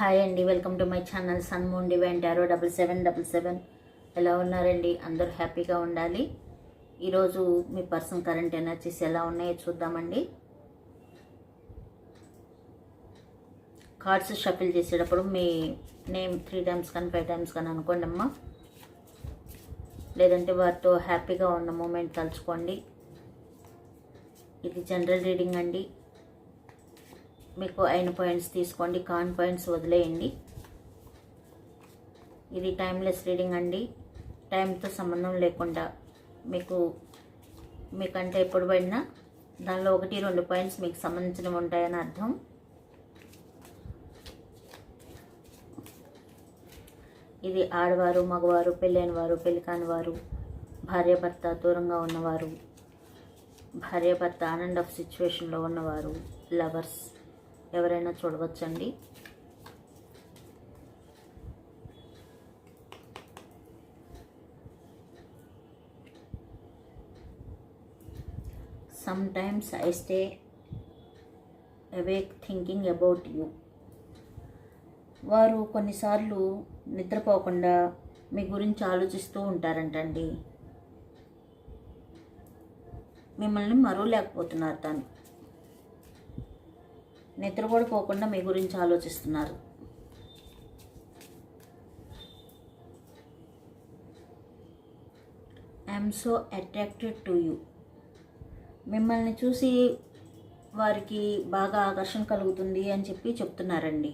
Hi అండి welcome to my channel sun moon వెంటారో ఆరో double seven double seven. ఎలా ఉన్నారండి? అందరూ హ్యాపీగా ఉండాలి. ఈరోజు మీ పర్సన్ కరెంట్ ఎనర్జీస్ ఎలా ఉన్నాయో చూద్దామండి. కార్డ్స్ షఫిల్ చేసేటప్పుడు మీ నేమ్ త్రీ టైమ్స్ కానీ ఫైవ్ టైమ్స్ కానీ అనుకోండి అమ్మా. లేదంటే వారితో హ్యాపీగా ఉన్న మూమెంట్ తలుచుకోండి. ఇది జనరల్ రీడింగ్ అండి. మీకు అయిన పాయింట్స్ తీసుకోండి కాన్ పాయింట్స్ వదిలేయండి. ఇది టైమ్లెస్ రీడింగ్ అండి. టైంతో సంబంధం లేకుండా మీకు మీకంటే ఎప్పుడు పడినా దానిలో ఒకటి రెండు పాయింట్స్ మీకు సంబంధించినవి ఉంటాయని అర్థం. ఇది ఆడవారు మగవారు పెళ్ళైన వారు పెళ్ళి కాని వారు భార్యాభర్త దూరంగా ఉన్నవారు భార్యాభర్త ఆనంద్ ఆఫ్ సిచ్యువేషన్లో ఉన్నవారు లవర్స్ ఎవరైనా చూడవచ్చండి. Sometimes I stay awake thinking about you వారు కొన్నిసార్లు నిద్రపోకుండా మీ గురించి ఆలోచిస్తూ ఉంటారంటండి. మిమ్మల్ని మరవలేకపోతున్నారు తను. నిద్ర కూడా పోకుండా మీ గురించి ఆలోచిస్తున్నారు. I'm so attracted to you మిమ్మల్ని చూసి వారికి బాగా ఆకర్షణ కలుగుతుంది అని చెప్పి చెప్తున్నారండి.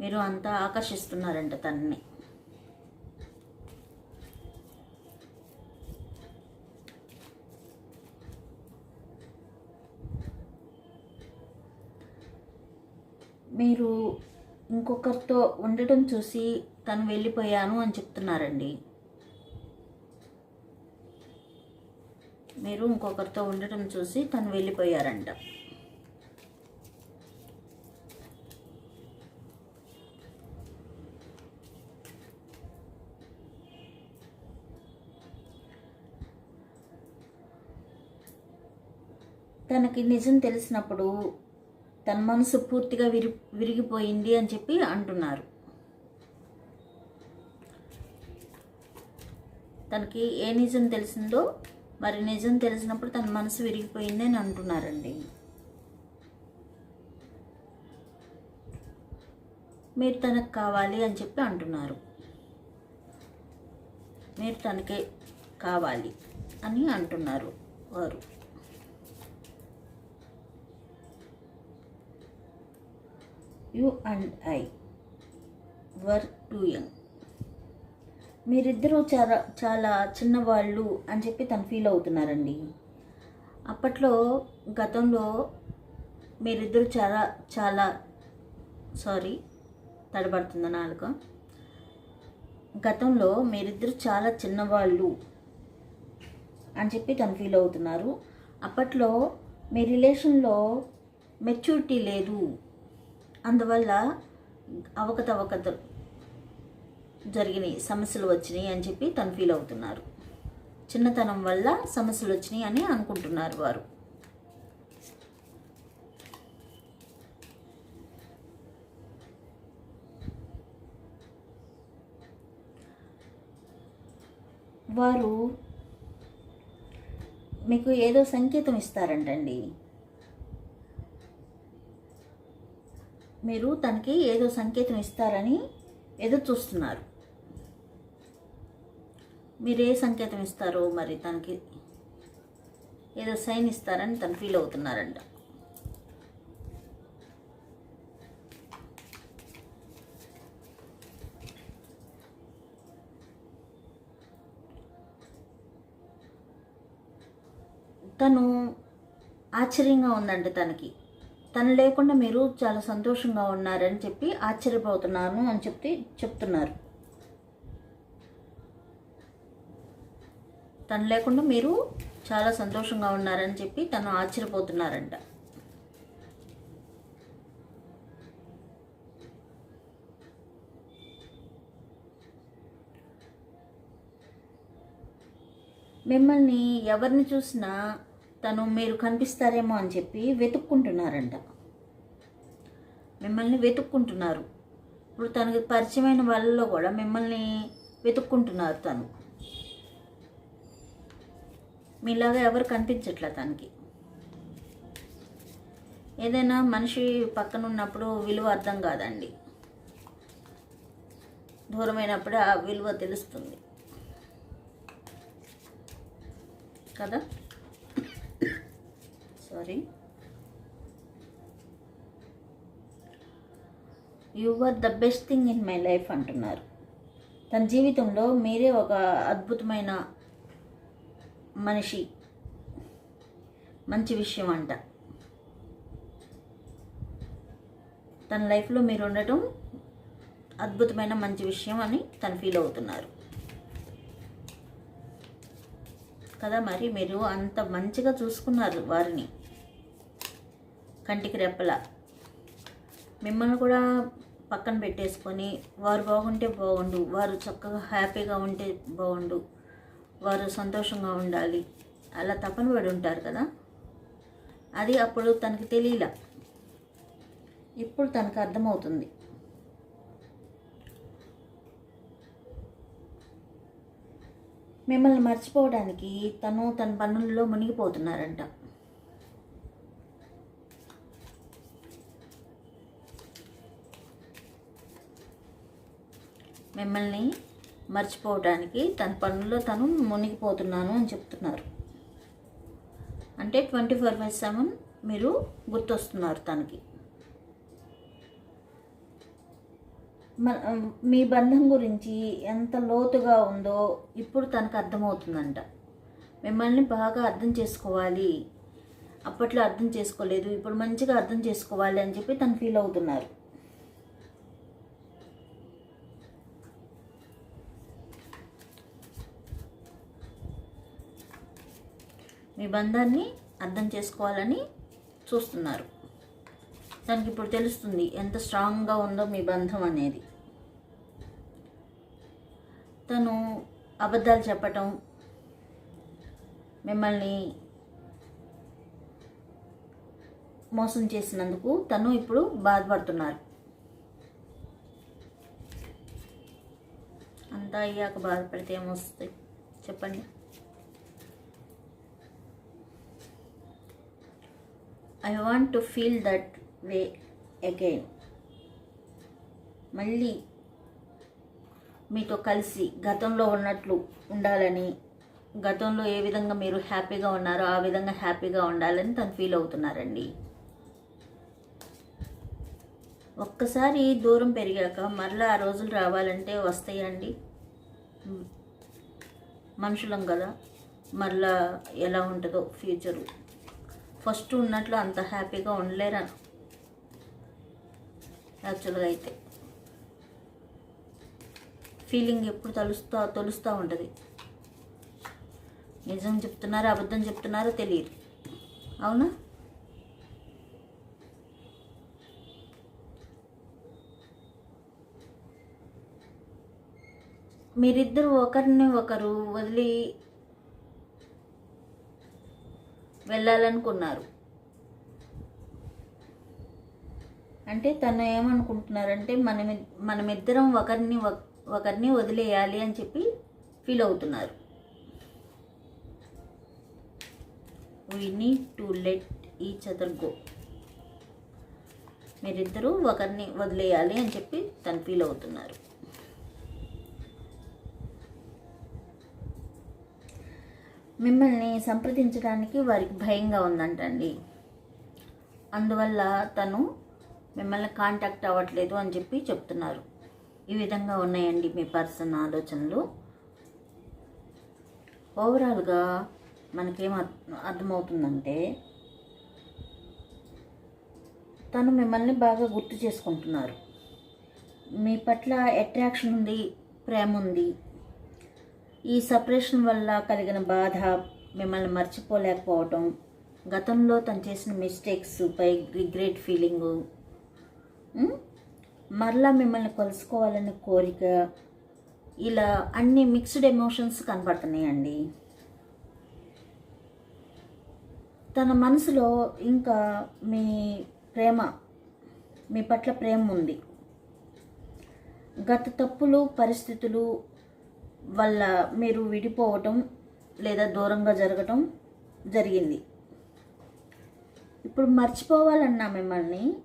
మీరు అంతా ఆకర్షిస్తున్నారంట తనని. మీరు ఇంకొకరితో ఉండటం చూసి తను వెళ్ళిపోయాను అని చెప్తున్నారండి. మీరు ఇంకొకరితో ఉండటం చూసి తను వెళ్ళిపోయారంట. తనకి నిజం తెలిసినప్పుడు తన మనసు పూర్తిగా విరి విరిగిపోయింది అని చెప్పి అంటున్నారు. తనకి ఏ నిజం తెలిసిందో మరి నిజం తెలిసినప్పుడు తన మనసు విరిగిపోయింది అని అంటున్నారండి. మీరు తనకు కావాలి అని చెప్పి అంటున్నారు. మీరు తనకే కావాలి అని అంటున్నారు వారు. You and I were too young మీరిద్దరూ చాలా చాలా చిన్నవాళ్ళు అని చెప్పి తను ఫీల్ అవుతున్నారండి. అప్పట్లో గతంలో మీరిద్దరు చాలా చాలా సారీ తడబడుతుంది నాలుక? గతంలో మీరిద్దరు చాలా చిన్నవాళ్ళు అని చెప్పి తను ఫీల్ అవుతున్నారు. అప్పట్లో మీ రిలేషన్లో మెచ్యూరిటీ లేదు. అందువల్ల అవకతవకతలు జరిగినాయి సమస్యలు వచ్చినాయి అని చెప్పి తను ఫీల్ అవుతున్నారు. చిన్నతనం వల్ల సమస్యలు వచ్చినాయి అని అనుకుంటున్నారు వారు. వారు మీకు ఏదో సంకేతం ఇస్తారంటండి. మీరు తనకి ఏదో సంకేతం ఇస్తారని ఎదురు చూస్తున్నారు. మీరు ఏ సంకేతం ఇస్తారో మరి తనకి ఏదో సైన్ ఇస్తారని తను ఫీల్ అవుతున్నారంట. తను ఆశ్చర్యంగా ఉందంట తనకి. తను లేకుండా మీరు చాలా సంతోషంగా ఉన్నారని చెప్పి ఆశ్చర్యపోతున్నాను అని చెప్పి చెప్తున్నారు. తను లేకుండా మీరు చాలా సంతోషంగా ఉన్నారని చెప్పి తను ఆశ్చర్యపోతున్నారంట. మిమ్మల్ని ఎవరిని చూసినా తను మీరు కనిపిస్తారేమో అని చెప్పి వెతుక్కుంటున్నారంట. మిమ్మల్ని వెతుక్కుంటున్నారు. ఇప్పుడు తనకి పరిచయమైన వాళ్ళలో కూడా మిమ్మల్ని వెతుక్కుంటున్నారు తను. మీలాగా ఎవరు కనిపించట్లే తనకి? ఏదైనా మనిషి పక్కన ఉన్నప్పుడు విలువ అర్థం కాదండి. దూరమైనప్పుడే ఆ విలువ తెలుస్తుంది. కదా? Sorry you are the best thing in my life అంటున్నారు. తన జీవితంలో మీరే ఒక అద్భుతమైన మనిషి. మంచి విషయం అంట. తన లైఫ్లో మీరు ఉండటం అద్భుతమైన మంచి విషయం అని తను ఫీల్ అవుతున్నారు. కదా మరి మీరు అంత మంచిగా చూసుకున్నారు వారిని. కంటికి రెప్పల. మిమ్మల్ని కూడా పక్కన పెట్టేసుకొని వారు బాగుంటే బాగుండు వారు చక్కగా హ్యాపీగా ఉంటే బాగుండు వారు సంతోషంగా ఉండాలి అలా తపన పడి ఉంటారు కదా. అది అప్పుడు తనకి తెలియలా. ఇప్పుడు తనకు అర్థమవుతుంది. మిమ్మల్ని మర్చిపోవడానికి తను తన పనుల్లో మునిగిపోతున్నారంట. మిమ్మల్ని మర్చిపోవడానికి తన పనుల్లో తను మునిగిపోతున్నాను అని చెప్తున్నారు. అంటే ట్వంటీ ఫోర్ బై సెవెన్ మీరు గుర్తొస్తున్నారు తనకి. మీ బంధం గురించి ఎంత లోతుగా ఉందో ఇప్పుడు తనకు అర్థమవుతుందంట. మిమ్మల్ని బాగా అర్థం చేసుకోవాలి. అప్పట్లో అర్థం చేసుకోలేదు ఇప్పుడు మంచిగా అర్థం చేసుకోవాలి అని చెప్పి తను ఫీల్ అవుతున్నారు. మీ బంధాన్ని అర్థం చేసుకోవాలని చూస్తున్నారు. తనకి ఇప్పుడు తెలుస్తుంది ఎంత స్ట్రాంగ్గా ఉందో మీ బంధం అనేది. తను అబద్ధాలు చెప్పటం మిమ్మల్ని మోసం చేసినందుకు తను ఇప్పుడు బాధపడుతున్నారు. అంతా అయ్యాక బాధపడితే ఏమొస్తుంది చెప్పండి. I want to feel that way again మళ్ళీ మీతో కలిసి గతంలో ఉన్నట్లు ఉండాలని గతంలో ఏ విధంగా మీరు హ్యాపీగా ఉన్నారో ఆ విధంగా హ్యాపీగా ఉండాలని తను ఫీల్ అవుతున్నారండి. ఒక్కసారి దూరం పెరిగాక మరలా ఆ రోజులు రావాలంటే వస్తాయండి. మనుషులం కదా. మరలా ఎలా ఉంటుందో ఫ్యూచరు ఫస్ట్ ఉన్నట్లు అంత హ్యాపీగా ఉండలేరా యాక్చువల్గా అయితే. ఫీలింగ్ ఎప్పుడు తలుస్తా తొలుస్తూ ఉంటుంది. నిజం చెప్తున్నారో అబద్ధం చెప్తున్నారో తెలియదు. అవునా? మీరిద్దరు ఒకరిని ఒకరు వదిలి వెళ్ళాలనుకున్నారు. అంటే తను ఏమనుకుంటున్నారంటే మనం మనమిద్దరం ఒకరిని ఒకరిని వదిలేయాలి అని చెప్పి ఫీల్ అవుతున్నారు. We need to let each other go మీరిద్దరూ ఒకరిని వదిలేయాలి అని చెప్పి తను ఫీల్ అవుతున్నారు. మిమ్మల్ని సంప్రదించడానికి వారికి భయంగా ఉందంటండి. అందువల్ల తను మిమ్మల్ని కాంటాక్ట్ అవ్వట్లేదు అని చెప్పి చెప్తున్నారు. ఈ విధంగా ఉన్నాయండి మీ పర్సన్ ఆలోచనలు. ఓవరాల్గా మనకేం అర్థమవుతుందంటే తను మిమ్మల్ని బాగా గుర్తు చేసుకుంటున్నారు. మీ పట్ల అట్రాక్షన్ ఉంది ప్రేమ ఉంది ఈ సపరేషన్ వల్ల కలిగిన బాధ మిమ్మల్ని మర్చిపోలేకపోవటం గతంలో తను చేసిన మిస్టేక్స్ పై రిగ్రెట్ ఫీలింగు మరలా మిమ్మల్ని కలుసుకోవాలనే కోరిక ఇలా అన్ని మిక్స్డ్ ఎమోషన్స్ కనపడుతున్నాయండి తన మనసులో ఇంకా మీ ప్రేమ మీ పట్ల ప్రేమ ఉంది. గత తప్పులు పరిస్థితులు వల్ల మీరు విడిపోవటం లేదా దూరంగా జరగటం జరిగింది. ఇప్పుడు మర్చిపోవాలన్న మిమ్మల్ని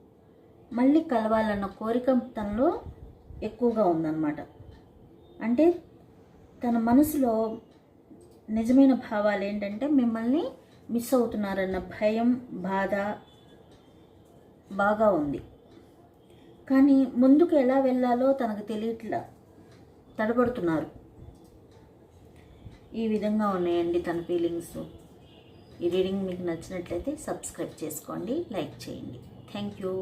మళ్ళీ కలవాలన్న కోరిక తనలో ఎక్కువగా ఉందన్నమాట. అంటే తన మనసులో నిజమైన భావాలు ఏంటంటే మిమ్మల్ని మిస్ అవుతున్నారన్న భయం బాధ బాగా ఉంది. కానీ ముందుకు ఎలా వెళ్ళాలో తనకు తెలియట్లా తడబడుతున్నారు. ఈ విధంగా ఉన్నాయండి తన ఫీలింగ్స్. ఈ రీడింగ్ మీకు నచ్చినట్లయితే సబ్స్క్రైబ్ చేసుకోండి లైక్ చేయండి. Thank you.